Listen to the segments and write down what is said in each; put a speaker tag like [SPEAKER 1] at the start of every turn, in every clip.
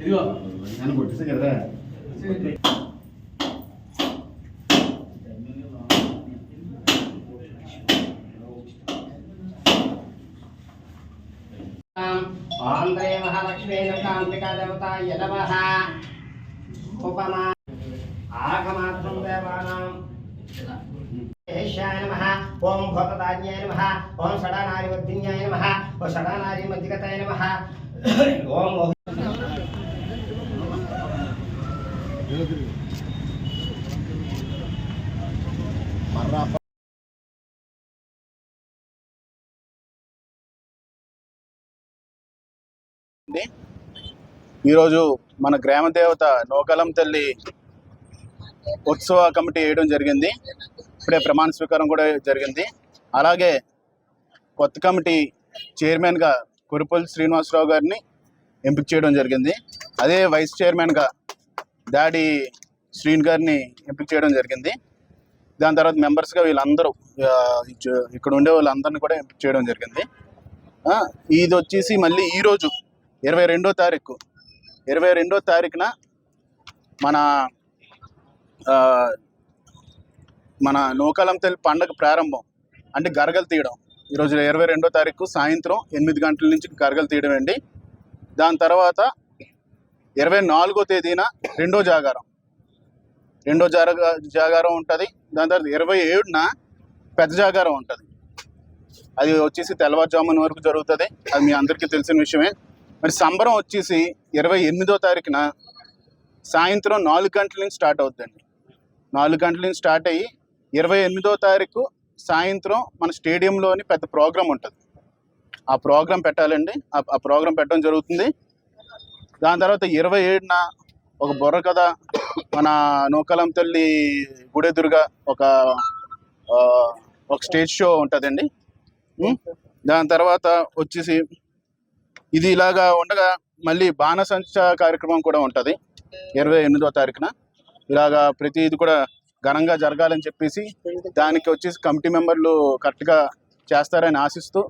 [SPEAKER 1] ఇదిగో.
[SPEAKER 2] నన్ను కొట్టేసా కదా.
[SPEAKER 3] ఆంధ్రే మహాలక్ష్మీ కాంతికా దేవతాయ నమః ఉపమా. ఆగమాత్రం దేవానాం. మహేశాయ నమః. ఓం భూతదాన్యాయ నమః. ఓం షడానారివర్ధిన్యాయ నమః. ఓం షడానారి మధ్యగతాయ నమః. ఓం
[SPEAKER 4] ఈరోజు మన గ్రామ దేవత నోకలం తల్లి ఉత్సవ కమిటీ వేయడం జరిగింది. ఇప్పుడే ప్రమాణ స్వీకారం కూడా జరిగింది. అలాగే కొత్త కమిటీ చైర్మన్గా కురుపల్లి శ్రీనివాసరావు గారిని ఎంపిక చేయడం జరిగింది. అదే వైస్ చైర్మన్గా డాడీ శ్రీన్ గారిని ఎంపిక చేయడం జరిగింది. దాని తర్వాత మెంబర్స్గా వీళ్ళందరూ ఇక్కడ ఉండే వాళ్ళందరినీ కూడా ఎంపిక చేయడం జరిగింది. ఇది వచ్చేసి మళ్ళీ ఈరోజు ఇరవై రెండో తారీఖు. ఇరవై రెండో తారీఖున మన మన నూకాలం తల్లి పండగ ప్రారంభం అంటే గరగలు తీయడం. ఈరోజు ఇరవై రెండో తారీఖు సాయంత్రం ఎనిమిది గంటల నుంచి గరగలు తీయడం అండి దాని తర్వాత ఇరవై నాలుగో తేదీన రెండో జాగారం. రెండో జాగ జాగారం ఉంటుంది. దాని తర్వాత ఇరవై ఏడున పెద్ద జాగారం ఉంటుంది. అది వచ్చేసి తెల్లవారుజామున వరకు జరుగుతుంది. అది మీ అందరికీ తెలిసిన విషయమే. మరి సంబరం వచ్చేసి ఇరవై ఎనిమిదో తారీఖున సాయంత్రం నాలుగు గంటల నుంచి స్టార్ట్ అవుతుందండి నాలుగు గంటల నుంచి స్టార్ట్ అయ్యి ఇరవై ఎనిమిదో తారీఖు సాయంత్రం మన స్టేడియంలోని పెద్ద ప్రోగ్రాం ఉంటుంది. ఆ ప్రోగ్రాం పెట్టాలండి. ఆ ఆ ప్రోగ్రాం పెట్టడం జరుగుతుంది. దాని తర్వాత ఇరవై ఏడున ఒక బుర్ర కథ. మన నూకలం తల్లి గుడెదురుగా ఒక ఒక స్టేజ్ షో ఉంటుందండి. దాని తర్వాత వచ్చేసి ఇది ఇలాగా ఉండగా మళ్ళీ బాణసంచ కార్యక్రమం కూడా ఉంటుంది. ఇరవై ఎనిమిదో తారీఖున ఇలాగా ప్రతి ఇది కూడా ఘనంగా జరగాలని చెప్పేసి దానికి వచ్చేసి కమిటీ మెంబర్లు కరెక్ట్గా చేస్తారని ఆశిస్తూ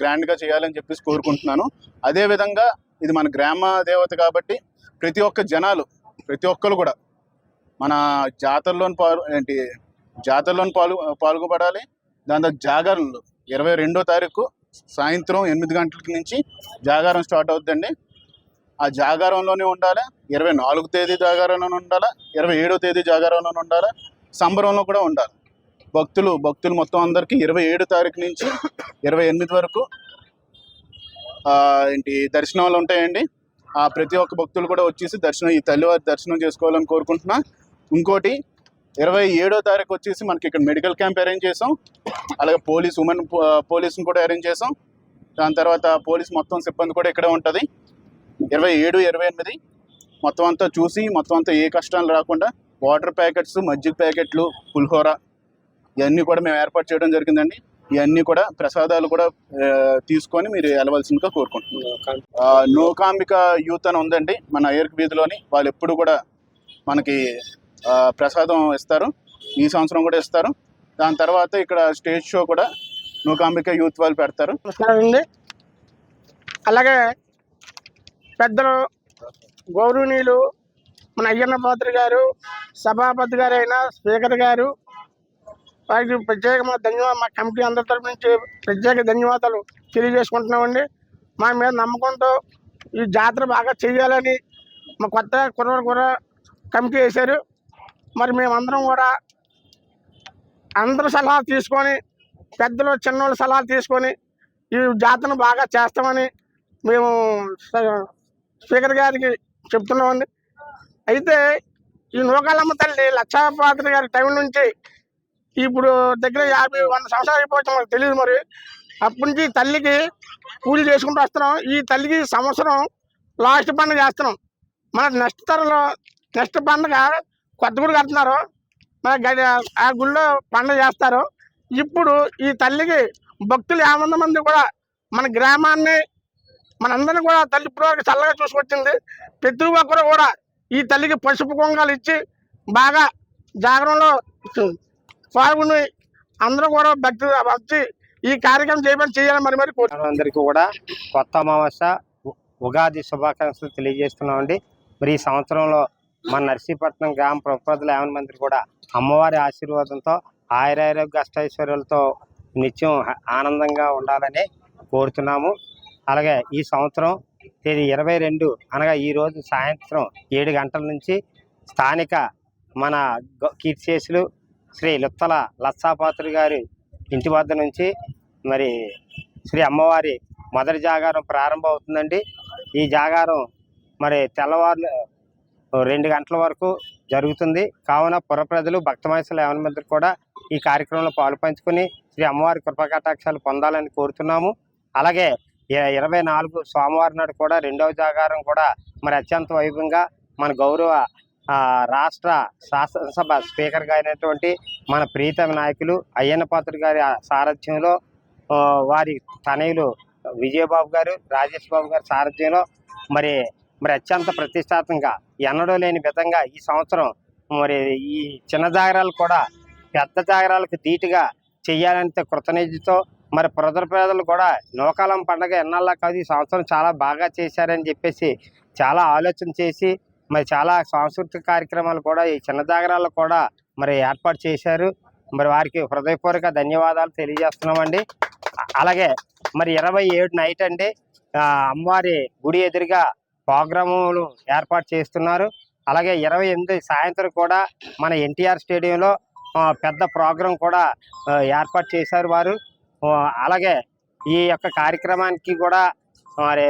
[SPEAKER 4] గ్రాండ్గా చేయాలని చెప్పేసి కోరుకుంటున్నాను. అదేవిధంగా ఇది మన గ్రామ దేవత కాబట్టి ప్రతి ఒక్క జనాలు ప్రతి ఒక్కరు కూడా మన జాతరలోని పాలు ఏంటి జాతరలోని పాలు పాల్గొపడాలి. దాని తర్వాత జాగరణలు ఇరవై రెండో తారీఖు సాయంత్రం ఎనిమిది గంటల నుంచి జాగారం స్టార్ట్ అవుతుందండి. ఆ జాగారంలోనే ఉండాలి. ఇరవై నాలుగు తేదీ జాగారంలోనే ఉండాలి. ఇరవై ఏడో తేదీ జాగారంలోనే ఉండాలి. సంబరంలో కూడా ఉండాలి. భక్తులు భక్తులు మొత్తం అందరికీ ఇరవై ఏడు తారీఖు నుంచి ఇరవై ఎనిమిది వరకు ఏంటి దర్శనాలు ఉంటాయండి. ఆ ప్రతి ఒక్క భక్తులు కూడా వచ్చేసి దర్శనం ఈ తల్లివారి దర్శనం చేసుకోవాలని కోరుకుంటున్నా. ఇంకోటి ఇరవై ఏడో తారీఖు వచ్చేసి మనకి ఇక్కడ మెడికల్ క్యాంప్ అరేంజ్ చేసాం. అలాగే పోలీస్ ఉమెన్ పోలీస్ని కూడా అరేంజ్ చేసాం. దాని తర్వాత పోలీస్ మొత్తం సిబ్బంది కూడా ఇక్కడే ఉంటుంది. ఇరవై ఏడు ఇరవై ఎనిమిది మొత్తం అంతా చూసి మొత్తం అంతా ఏ కష్టాలు రాకుండా వాటర్ ప్యాకెట్స్ మజ్జిగ ప్యాకెట్లు పులిహోర ఇవన్నీ కూడా మేము ఏర్పాటు చేయడం జరిగిందండి. ఇవన్నీ కూడా ప్రసాదాలు కూడా తీసుకొని మీరు వెళ్ళవలసిందిగా కోరుకుంటున్నాం నూకాంబిక. యూత్ అని ఉందండి. మన అయ్యర్కి వీధిలోని వాళ్ళు ఎప్పుడు కూడా మనకి ప్రసాదం ఇస్తారు. ఈ సంవత్సరం కూడా ఇస్తారు. దాని తర్వాత ఇక్కడ స్టేజ్ షో కూడా నూకాంబిక యూత్ వాళ్ళు పెడతారు.
[SPEAKER 5] అలాగే పెద్దలు గౌరవనీయులు మన అయ్యన్న పాత్ర గారు సభాపతి గారు అయిన స్పీకర్ గారు వారికి ప్రత్యేకమైన ధన్యవాదాలు మా కమిటీ అందరి తరపు నుంచి ప్రత్యేక ధన్యవాదాలు తెలియజేసుకుంటున్నామండి. మా మీద నమ్మకంతో ఈ జాతర బాగా చేయాలని మా కొత్త కుర్ర కుర్ర కమిటీ వేశారు. మరి మేమందరం కూడా అందరి సలహాలు తీసుకొని పెద్దలు చిన్నోళ్ళ సలహాలు తీసుకొని ఈ జాతరను బాగా చేస్తామని మేము స్పీకర్ గారికి చెప్తున్నామండి. అయితే ఈ నూకాలమ్మ తల్లి లక్షాపాత్రి గారి టైం నుంచి ఇప్పుడు దగ్గర యాభై వంద సంవత్సరాలు అయిపోవచ్చు మాకు తెలియదు మరి. అప్పటి నుంచి తల్లికి పూజలు చేసుకుంటూ వస్తున్నాం. ఈ తల్లికి సంవత్సరం లాస్ట్ పండుగ చేస్తున్నాం. మన నెక్స్ట్ తరంలో నెక్స్ట్ పండుగ కొత్త గుడి కడుతున్నారు. మన గడి ఆ గుళ్ళో పండుగ చేస్తారు. ఇప్పుడు ఈ తల్లికి భక్తులు యాభై మంది కూడా మన గ్రామాన్ని మనందరినీ కూడా తల్లి ఇప్పటివరకు చల్లగా చూసుకొచ్చింది. ప్రతి ఒక్కరు కూడా ఈ తల్లికి పసుపు కొంగలు ఇచ్చి బాగా జాగరణలో పాల్గొని అందరూ కూడా భక్తి వచ్చి ఈ కార్యక్రమం చేయమని చేయాలని మరి మరి
[SPEAKER 3] అందరికీ కూడా కొత్త అమావాస్య ఉ-
[SPEAKER 1] ఉగాది శుభాకాంక్షలు తెలియజేస్తున్నామండి. మరి ఈ సంవత్సరంలో మన నర్సీపట్నం గ్రామ ప్రజల యావన మంది కూడా అమ్మవారి ఆశీర్వాదంతో ఆయురారోగ్య అష్టైశ్వర్యాలతో నిత్యం ఆనందంగా ఉండాలని కోరుతున్నాము. అలాగే ఈ సంవత్సరం తేదీ ఇరవై రెండు అనగా ఈ రోజు సాయంత్రం ఏడు గంటల నుంచి స్థానిక మన గ- కీర్తిశేషులు శ్రీ లుత్తల లత్సాపాత్రి గారి ఇంటి వద్ద నుంచి మరి శ్రీ అమ్మవారి మొదటి జాగారం ప్రారంభం అవుతుందండి ఈ జాగారం మరి తెల్లవారు రెండు గంటల వరకు జరుగుతుంది. కావున పురప్రజలు ప్రజలు భక్తమహేశ్వర యావన కూడా ఈ కార్యక్రమంలో పాలుపంచుకొని శ్రీ అమ్మవారి కృపకటాక్షాలు పొందాలని కోరుతున్నాము. అలాగే ఇరవై నాలుగు సోమవారం నాడు కూడా రెండవ జాగారం కూడా మరి అత్యంత వైభవంగా మన గౌరవ రాష్ట్ర శాసనసభ స్పీకర్గా అయినటువంటి మన ప్రీతమ నాయకులు అయ్యన్న గారి సారథ్యంలో వారి తనయులు విజయబాబు గారు రాజేష్ బాబు గారి సారథ్యంలో మరి మరి అత్యంత ప్రతిష్టాత్మకంగా ఎన్నడూ లేని విధంగా ఈ సంవత్సరం మరి ఈ చిన్న జాగరాలు కూడా పెద్ద జాగరాలకు ధీటుగా చేయాలంటే కృతనిధితో మరి ప్రజల ప్రజలు కూడా నూకాలం పండగ ఎన్నాళ్ళ కాదు ఈ సంవత్సరం చాలా బాగా చేశారని చెప్పేసి చాలా ఆలోచన చేసి మరి చాలా సాంస్కృతిక కార్యక్రమాలు కూడా ఈ చిన్నజాగరాలు కూడా మరి ఏర్పాటు చేశారు. మరి వారికి హృదయపూర్వక ధన్యవాదాలు తెలియజేస్తున్నామండి. అలాగే మరి ఇరవై ఏడు నైట్ అండి అమ్మవారి గుడి ఎదురుగా ప్రోగ్రాములు ఏర్పాటు చేస్తున్నారు. అలాగే ఇరవై ఎనిమిది సాయంత్రం కూడా మన ఎన్టీఆర్ స్టేడియంలో పెద్ద ప్రోగ్రాం కూడా ఏర్పాటు చేశారు వారు. అలాగే ఈ యొక్క కార్యక్రమానికి కూడా మరి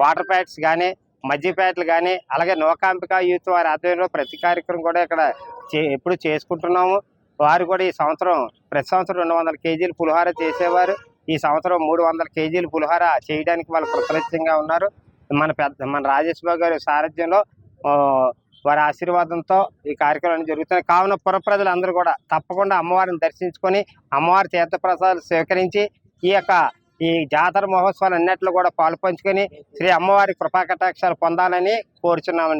[SPEAKER 1] వాటర్ ప్యాక్స్ కానీ మజ్జిపేటలు కానీ అలాగే నోకాంపిక యూత్ వారి ఆధ్వర్యంలో ప్రతి కార్యక్రమం కూడా ఇక్కడ చే ఎప్పుడు చేసుకుంటున్నాము. వారు కూడా ఈ సంవత్సరం ప్రతి సంవత్సరం రెండు వందల కేజీలు పులిహోర చేసేవారు. ఈ సంవత్సరం మూడు వందల కేజీలు పులిహోర చేయడానికి వాళ్ళు కృతజ్ఞంగా ఉన్నారు. మన పెద్ద మన రాజేష్ బాబు గారి సారథ్యంలో వారి ఆశీర్వాదంతో ఈ కార్యక్రమాలు జరుగుతున్నాయి. కావున పుర ప్రజలందరూ కూడా తప్పకుండా అమ్మవారిని దర్శించుకొని అమ్మవారి తీర్థప్రసాదాలు స్వీకరించి ఈ యొక్క ఈ జాతర మహోత్సవాలు అన్నిట్లో కూడా పాలు పంచుకొని శ్రీ అమ్మవారి కృపా కటాక్షాలు పొందాలని కోరుచున్నామండి.